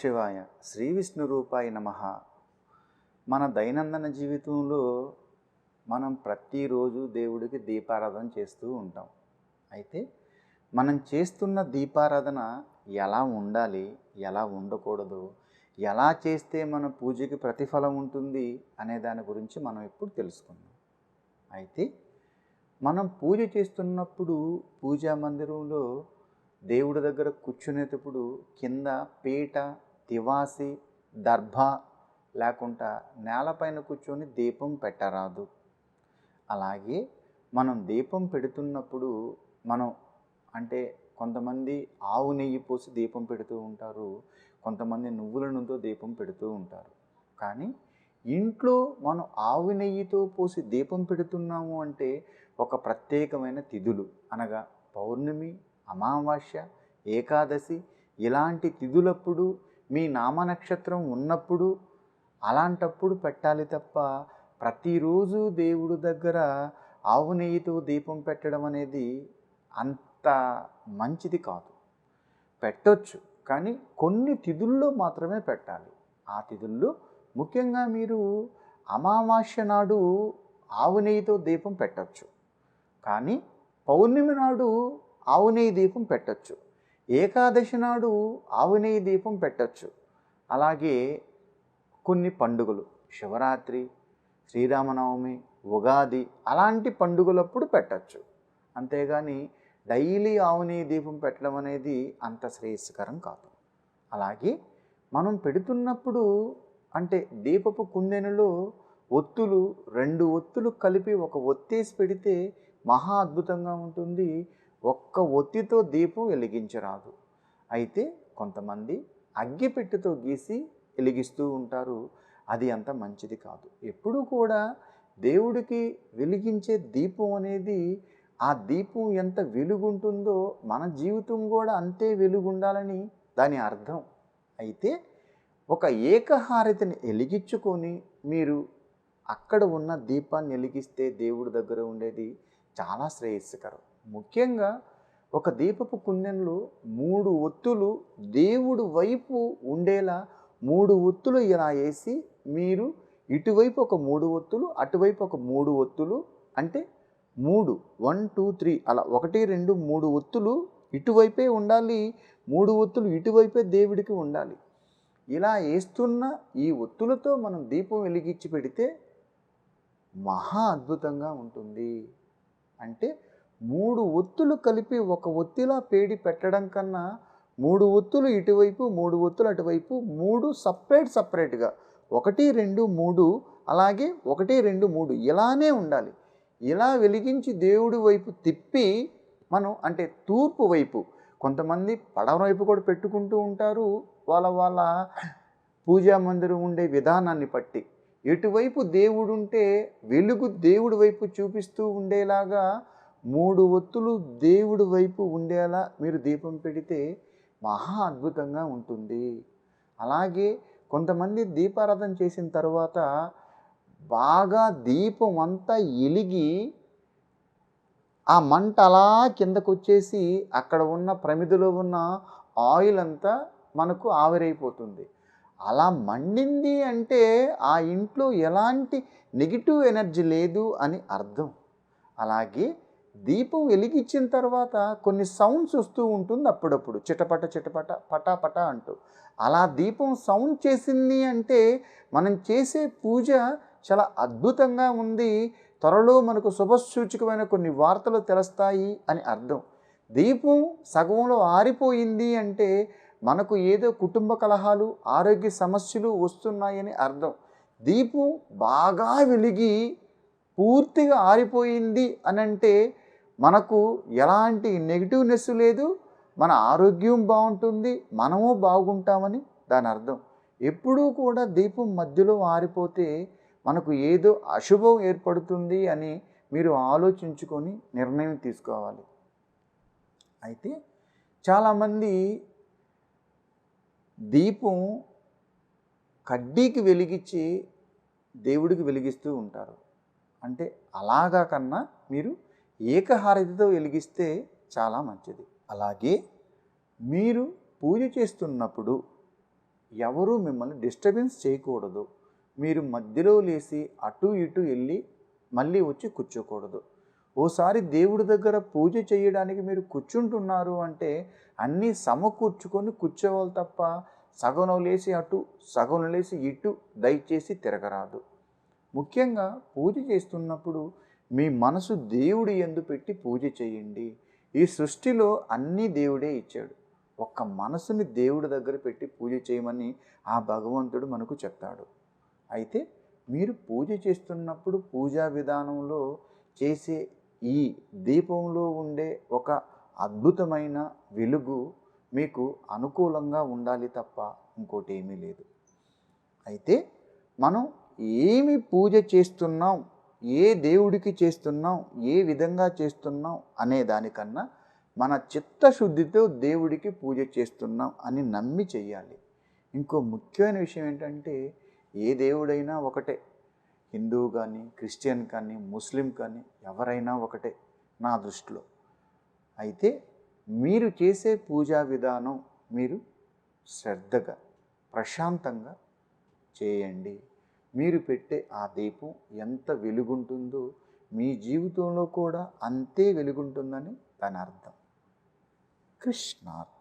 శివాయ శ్రీ విష్ణు రూపాయ నమ. మన దైనందిన జీవితంలో మనం ప్రతిరోజు దేవుడికి దీపారాధన చేస్తూ ఉంటాం. అయితే మనం చేస్తున్న దీపారాధన ఎలా ఉండాలి ఎలా ఉండకూడదు ఎలా చేస్తే మన పూజకి ప్రతిఫలం ఉంటుంది అనే దాని గురించి మనం ఇప్పుడు తెలుసుకుందాం. అయితే మనం పూజ చేస్తున్నప్పుడు పూజా మందిరంలో దేవుడి దగ్గర కూర్చునేటప్పుడు కింద పీట తివాసి దర్భ లేకుండా నేలపైన కూర్చొని దీపం పెట్టరాదు. అలాగే మనం దీపం పెడుతున్నప్పుడు మనం అంటే కొంతమంది ఆవు నెయ్యి పోసి దీపం పెడుతూ ఉంటారు కొంతమంది నువ్వుల నూనెతో దీపం పెడుతూ ఉంటారు. కానీ ఇంట్లో మనం ఆవు నెయ్యితో పోసి దీపం పెడుతున్నాము అంటే ఒక ప్రత్యేకమైన తిథులు అనగా పౌర్ణమి అమావాస్య ఏకాదశి ఇలాంటి తిథులప్పుడు మీ నామ నక్షత్రం ఉన్నప్పుడు అలాంటప్పుడు పెట్టాలి తప్ప ప్రతిరోజు దేవుడు దగ్గర ఆవు నెయ్యితో దీపం పెట్టడం అనేది అంత మంచిది కాదు. పెట్టొచ్చు కానీ కొన్ని తిథుల్లో మాత్రమే పెట్టాలి. ఆ తిథుల్లో ముఖ్యంగా మీరు అమావాస్య నాడు ఆవు నెయ్యితో దీపం పెట్టచ్చు. కానీ పౌర్ణమి నాడు ఆవు నెయ్యి దీపం పెట్టచ్చు. ఏకాదశి నాడు ఆవు దీపం పెట్టచ్చు. అలాగే కొన్ని పండుగలు శివరాత్రి శ్రీరామనవమి ఉగాది అలాంటి పండుగలప్పుడు పెట్టచ్చు. అంతేగాని డైలీ ఆవునేయి దీపం పెట్టడం అనేది అంత శ్రేయస్కరం కాదు. అలాగే మనం పెడుతున్నప్పుడు అంటే దీపపు కుందెనలో ఒత్తులు రెండు ఒత్తులు కలిపి ఒక ఒత్తేసి పెడితే మహా అద్భుతంగా ఉంటుంది. ఒక్క ఒత్తితో దీపం వెలిగించరాదు. అయితే కొంతమంది అగ్గిపెట్టెతో గీసి వెలిగిస్తూ ఉంటారు. అది అంత మంచిది కాదు. ఎప్పుడూ కూడా దేవుడికి వెలిగించే దీపం అనేది ఆ దీపం ఎంత వెలుగుంటుందో మన జీవితం కూడా అంతే వెలుగుండాలని దాని అర్థం. అయితే ఒక ఏకహారతిని వెలిగించుకొని మీరు అక్కడ ఉన్న దీపాన్ని వెలిగిస్తే దేవుడి దగ్గర ఉండేది చాలా శ్రేయస్కరం. ముఖ్యంగా ఒక దీపపు కుందెంలో మూడు ఒత్తులు దేవుడు వైపు ఉండేలా మూడు ఒత్తులు ఇలా వేసి మీరు ఇటువైపు ఒక మూడు ఒత్తులు అటువైపు ఒక మూడు ఒత్తులు అంటే మూడు వన్ టూ త్రీ అలా ఒకటి రెండు మూడు ఒత్తులు ఇటువైపే ఉండాలి మూడు ఒత్తులు ఇటువైపే దేవుడికి ఉండాలి. ఇలా వేస్తున్న ఈ ఒత్తులతో మనం దీపం వెలిగించి పెడితే మహా అద్భుతంగా ఉంటుంది. అంటే మూడు ఒత్తులు కలిపి ఒక ఒత్తిలా పేడి పెట్టడం కన్నా మూడు ఒత్తులు ఇటువైపు మూడు ఒత్తులు అటువైపు మూడు సపరేట్ సపరేట్గా. ఒకటి రెండు మూడు అలాగే ఒకటి రెండు మూడు ఇలానే ఉండాలి. ఇలా వెలిగించి దేవుడి వైపు తిప్పి మనం అంటే తూర్పు వైపు కొంతమంది పడవ వైపు కూడా పెట్టుకుంటూ ఉంటారు. వాళ్ళ వాళ్ళ పూజా మందిరం ఉండే విధానాన్ని బట్టి. ఎటువైపు దేవుడు ఉంటే వెలుగు దేవుడి వైపు చూపిస్తూ ఉండేలాగా మూడు ఒత్తులు దేవుడి వైపు ఉండేలా మీరు దీపం పెడితే మహా అద్భుతంగా ఉంటుంది. అలాగే కొంతమంది దీపారాధన చేసిన తర్వాత బాగా దీపం అంతా ఎలిగి ఆ మంట అలా కిందకు వచ్చేసి అక్కడ ఉన్న ప్రమిదిలో ఉన్న ఆయిల్ అంతా మనకు ఆవిరైపోతుంది. అలా మండింది అంటే ఆ ఇంట్లో ఎలాంటి నెగిటివ్ ఎనర్జీ లేదు అని అర్థం. అలాగే దీపం వెలిగించిన తర్వాత కొన్ని సౌండ్స్ వస్తూ ఉంటుంది అప్పుడప్పుడు. చిటపట చిటపట పటా పటా అంటూ. అలా దీపం సౌండ్ చేసింది అంటే మనం చేసే పూజ చాలా అద్భుతంగా ఉంది. త్వరలో మనకు శుభసూచకమైన కొన్ని వార్తలు తెలుస్తాయి అని అర్థం. దీపం సగంలో ఆరిపోయింది అంటే మనకు ఏదో కుటుంబ కలహాలు ఆరోగ్య సమస్యలు వస్తున్నాయని అర్థం. దీపం బాగా వెలిగి పూర్తిగా ఆరిపోయింది అని అంటే మనకు ఎలాంటి నెగిటివ్నెస్ లేదు మన ఆరోగ్యం బాగుంటుంది మనము బాగుంటామని దాని అర్థం. ఎప్పుడూ కూడా దీపం మధ్యలో ఆరిపోతే మనకు ఏదో అశుభం ఏర్పడుతుంది అని మీరు ఆలోచించుకొని నిర్ణయం తీసుకోవాలి. అయితే చాలామంది దీపం కడ్డీకి వెలిగించి దేవుడికి వెలిగిస్తూ ఉంటారు. అంటే అలాగా కన్నా మీరు ఏకహారతితో వెలిగిస్తే చాలా మంచిది. అలాగే మీరు పూజ చేస్తున్నప్పుడు ఎవరూ మిమ్మల్ని డిస్టర్బెన్స్ చేయకూడదు. మీరు మధ్యలో లేచి అటు ఇటు వెళ్ళి మళ్ళీ వచ్చి కూర్చోకూడదు. ఓసారి దేవుడి దగ్గర పూజ చేయడానికి మీరు కూర్చుంటున్నారు అంటే అన్నీ సమకూర్చుకొని కూర్చోవాలి తప్ప సగం లేసి అటు సగం లేసి ఇటు దయచేసి తిరగరాదు. ముఖ్యంగా పూజ చేస్తున్నప్పుడు మీ మనసు దేవుడి ఎందు పెట్టి పూజ చేయండి. ఈ సృష్టిలో అన్నీ దేవుడే ఇచ్చాడు. ఒక్క మనసుని దేవుడి దగ్గర పెట్టి పూజ చేయమని ఆ భగవంతుడు మనకు చెప్తాడు. అయితే మీరు పూజ చేస్తున్నప్పుడు పూజా విధానంలో చేసే ఈ దీపంలో ఉండే ఒక అద్భుతమైన వెలుగు మీకు అనుకూలంగా ఉండాలి తప్ప ఇంకోటి ఏమీ లేదు. అయితే మనం ఏమి పూజ చేస్తున్నాం ఏ దేవుడికి చేస్తున్నాం ఏ విధంగా చేస్తున్నాం అనే దానికన్నా మన చిత్తశుద్ధితో దేవుడికి పూజ చేస్తున్నాం అని నమ్మి చెయ్యాలి. ఇంకో ముఖ్యమైన విషయం ఏంటంటే ఏ దేవుడైనా ఒకటే. హిందువు కానీ క్రిస్టియన్ కానీ ముస్లిం కానీ ఎవరైనా ఒకటే నా దృష్టిలో. అయితే మీరు చేసే పూజా విధానం మీరు శ్రద్ధగా ప్రశాంతంగా చేయండి. మీరు పెట్టే ఆ దీపం ఎంత వెలుగుంటుందో మీ జీవితంలో కూడా అంతే వెలుగుంటుందని దాని అర్థం. కృష్ణార్థం